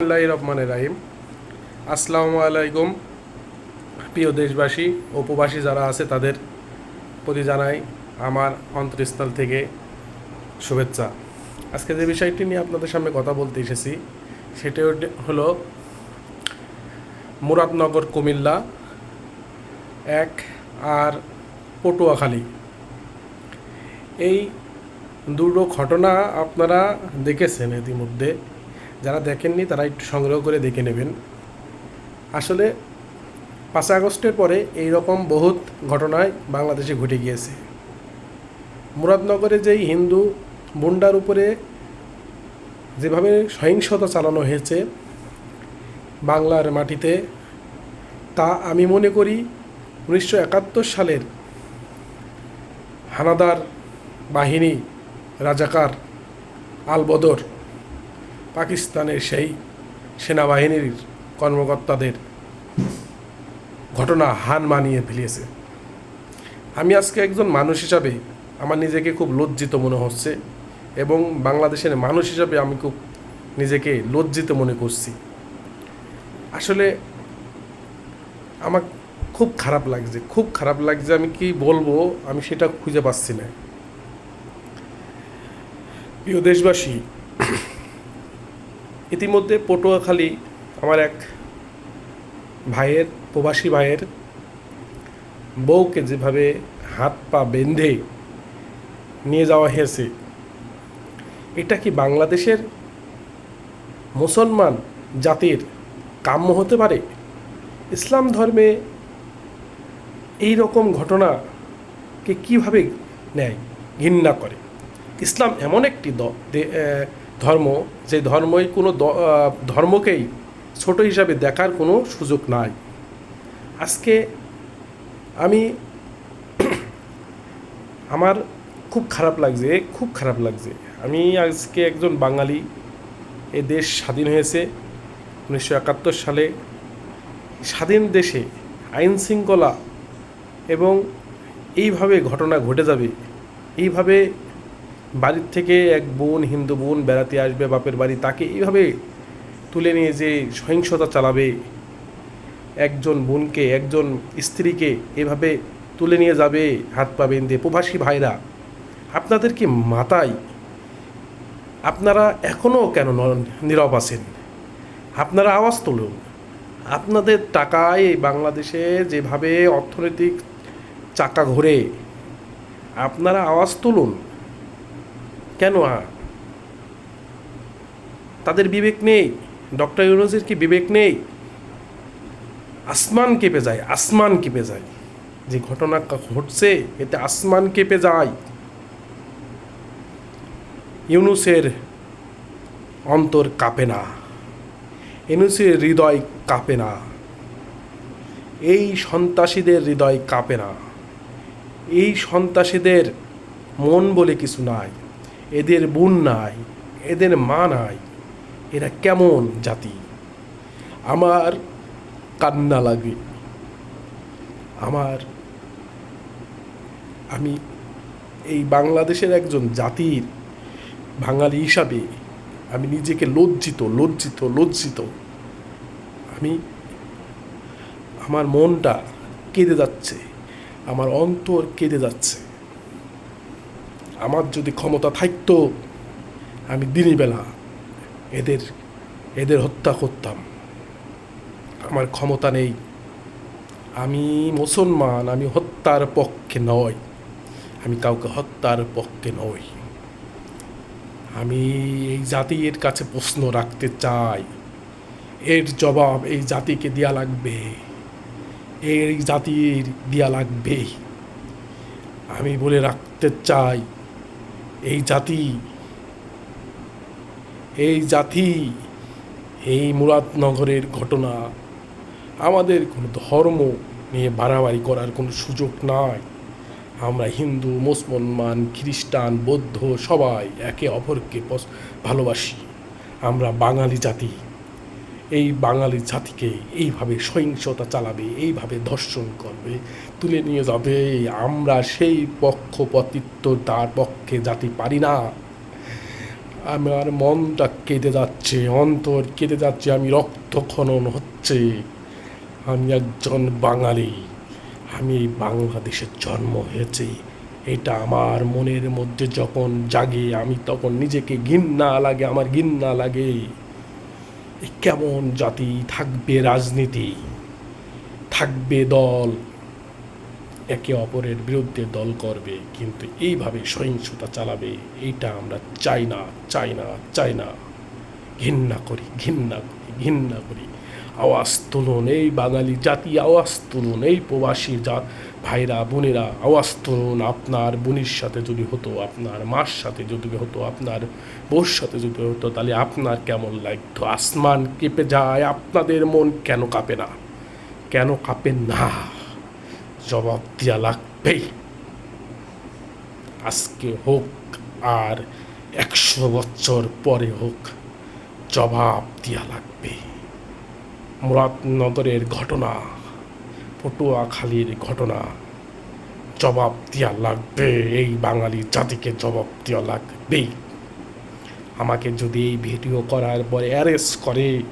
বিসমিল্লাহ রহমান রাহিম। আসসালামু আলাইকুম, প্রিয় দেশবাসী, উপবাসী যারা আছে তাদের প্রতি জানাই আমার অন্তরস্থল থেকে শুভেচ্ছা। আজকে যে বিষয়টি নিয়ে আপনাদের সামনে কথা বলতে এসেছি, সেটি হলো মুরাদনগর কুমিল্লা এক আর পটুয়াখালী। এই দুটো ঘটনা আপনারা দেখেছেন ইতিমধ্যে। যারা দেখেননি, তারা একটু সংগ্রহ করে দেখে নেবেন। আসলে পাঁচ আগস্টের পরে এই রকম বহুত ঘটনায় বাংলাদেশে ঘটে গিয়েছে। মুরাদনগরে যেই হিন্দু বুন্ডার উপরে যেভাবে সহিংসতা চালানো হয়েছে বাংলার মাটিতে, তা আমি মনে করি উনিশশো একাত্তর সালের হানাদার বাহিনী রাজাকার আলবদর পাকিস্তানের সেই সেনাবাহিনীর কর্মকর্তাদের ঘটনা হান মানিয়ে ফেলিয়েছে। আমি আজকে একজন মানুষ হিসাবে আমার নিজেকে খুব লজ্জিত মনে হচ্ছে এবং বাংলাদেশের মানুষ হিসাবে আমি খুব নিজেকে লজ্জিত মনে করছি। আসলে আমার খুব খারাপ লাগছে, খুব খারাপ লাগছে আমি কি বলব আমি সেটা খুঁজে পাচ্ছি না। প্রিয় দেশবাসী ইতিমধ্যে পটুয়াখালী আমার এক ভাইয়ের, প্রবাসী ভাইয়ের বউকে যেভাবে হাত পা বেঁধে নিয়ে যাওয়া হয়েছে, এটা কি বাংলাদেশের মুসলমান জাতির কাম্য হতে পারে? ইসলাম ধর্মে এই রকম ঘটনাকে কীভাবে নেয় ঘৃণা করে? ইসলাম এমন একটি ধর্ম, যে ধর্মই কোনো ধর্মকেই ছোট হিসাবে দেখার কোনো সুযোগ নাই। আজকে আমি আমার খুব খারাপ লাগছে, খুব খারাপ লাগছে। আমি আজকে একজন বাঙালি, এ দেশ স্বাধীন হয়েছে উনিশশো একাত্তর সালে। স্বাধীন দেশে আইন শৃঙ্খলা এবং এইভাবে ঘটনা ঘটে যাবে, এইভাবে বাড়ির থেকে এক বোন, হিন্দু বোন বেড়াতে আসবে বাপের বাড়ি, তাকে এইভাবে তুলে নিয়ে যে সহিংসতা চালাবে, একজন বোনকে, একজন স্ত্রীকে এভাবে তুলে নিয়ে যাবে, হাত পা বেঁধে। প্রবাসী ভাইরা, আপনাদের কি মাথায়, আপনারা এখনও কেন নীরব আছেন? আপনারা আওয়াজ তুলুন। আপনাদের টাকায় বাংলাদেশে যেভাবে অর্থনৈতিক চাকা ঘোরে, আপনারা আওয়াজ তুলুন। কেন? তাদের বিবেক নেই। ডক্টর ইউনুসের কি বিবেক নেই? আসমান কেঁপে যায়, আসমান কেঁপে যায়। যে ঘটনা ঘটছে, এতে আসমান কেঁপে যায়। ইউনুসের অন্তর কাঁপে না। ইউনুসের হৃদয় কাঁপে না। এই সন্ত্রাসীদের হৃদয় কাঁপে না। এই সন্ত্রাসীদের মন বলে কিছু নাই। এদের বোন নাই, এদের মা নাই, এরা কেমন জাতি? আমার কান্না লাগে। আমার, আমি এই বাংলাদেশের একজন জাতির বাঙালি হিসাবে আমি নিজেকে লজ্জিত লজ্জিত লজ্জিত। আমি, আমার মনটা কেঁদে যাচ্ছে, আমার অন্তর কেঁদে যাচ্ছে। আমার যদি ক্ষমতা থাকতো, আমি দিনই বেলা এদের এদের হত্যা করতাম। আমার ক্ষমতা নেই। আমি মুসলমান, আমি হত্যার পক্ষে নয় আমি কাউকে হত্যার পক্ষে নই। আমি এই জাতির কাছে প্রশ্ন রাখতে চাই। এর জবাব এই জাতিকে দেয়া লাগবে। এই জাতির দেয়া লাগবে। আমি বলে রাখতে চাই এই জাতি এই জাতি, এই মুরাদনগরের ঘটনা। আমাদের কোনো ধর্ম নিয়ে বাড়াবাড়ি করার কোনো সুযোগ নাই। আমরা হিন্দু, মুসলমান, খ্রিস্টান, বৌদ্ধ সবাই একে অপরকে ভালোবাসি। আমরা বাঙালি জাতি। এই বাঙালি জাতিকে এইভাবে সহিংসতা চালাবে, এইভাবে ধর্ষণ করবে, তুলে নিয়ে যাবে, আমরা সেই পক্ষপতিত্ব তার পক্ষে জাতি পারি না। আমার মনটা কেঁদে যাচ্ছে, অন্তর কেঁদে যাচ্ছে, আমি রক্ত খনন হচ্ছে। আমি একজন বাঙালি, আমি এই বাংলাদেশের জন্ম হয়েছে। এটা আমার মনের মধ্যে যখন জাগে, আমি তখন নিজেকে ঘৃণা লাগে, আমার ঘৃণা লাগে। কেমন জাতি? থাকবে রাজনীতি, থাকবে দল। একে অপরের বিরুদ্ধে দল করবে, কিন্তু এইভাবে সহিংসতা চালাবে, এইটা আমরা চাই না চাই না চাই না। ঘৃণা করি ঘৃণা করি ঘৃণা করি। আওয়াজ তুলুন এই বাঙালি জাতি আওয়াজ তুলুন এই প্রবাসী জাত ভাইরা, বোনেরা আওয়াজ তুলুন আপনার বোনের সাথে যদি হতো, আপনার মার সাথে যদি হতো, আপনার বোর সাথে যদি হতো, তাহলে আপনার কেমন লাগতো? আসমান কেঁপে যায়, আপনাদের মন কেন কাঁপে না? কেন কাঁপে না? জবাব দেওয়া লাগবেই। আজকে হোক আর একশো বছর পরে হোক, জবাব দেওয়া লাগবে মুরাদনগরের ঘটনা পটুয়াখালীর ঘটনা, জবাব দেওয়া লাগবে। এই বাঙালি জাতিকে জবাব দেওয়া লাগবেই। আমাকে যদি এই ভিডিও করার পরে অ্যারেস্ট করে,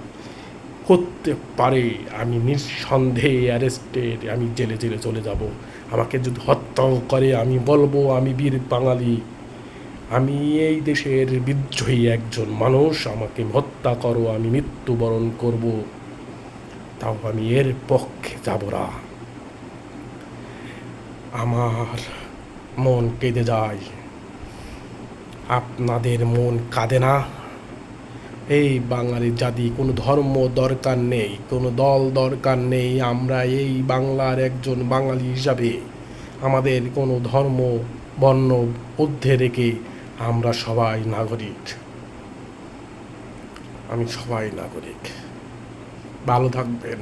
করতে পারে, আমি নিঃসন্দেহে অ্যারেস্টেড আমি জেলে জেলে চলে যাব। আমাকে যদি হত্যাও করে, আমি বলব, আমি বীর বাঙালি। আমি এই দেশের বিদ্রোহী একজন মানুষ, আমাকে হত্যা করো, আমি মৃত্যুবরণ করব। তাও আমি এর পক্ষে যাব না। আমার মন কেঁদে যায়। আপনাদের মন কাঁদে না। এই বাঙালি জাতি, কোনো ধর্ম দরকার নেই, কোনো দল দরকার নেই। আমরা এই বাংলার একজন বাঙালি হিসাবে আমাদের কোনো ধর্ম, বর্ণ, ঊর্ধ্বে রেখে আমরা সবাই নাগরিক। আমি সবাই নাগরিক। ভালো থাকবেন।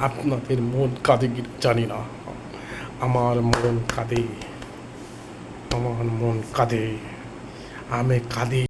আপনাদের মন কাঁদে জানি না। আমার মন কাঁদে। আমার মন কাঁদে। আমি কাঁদি।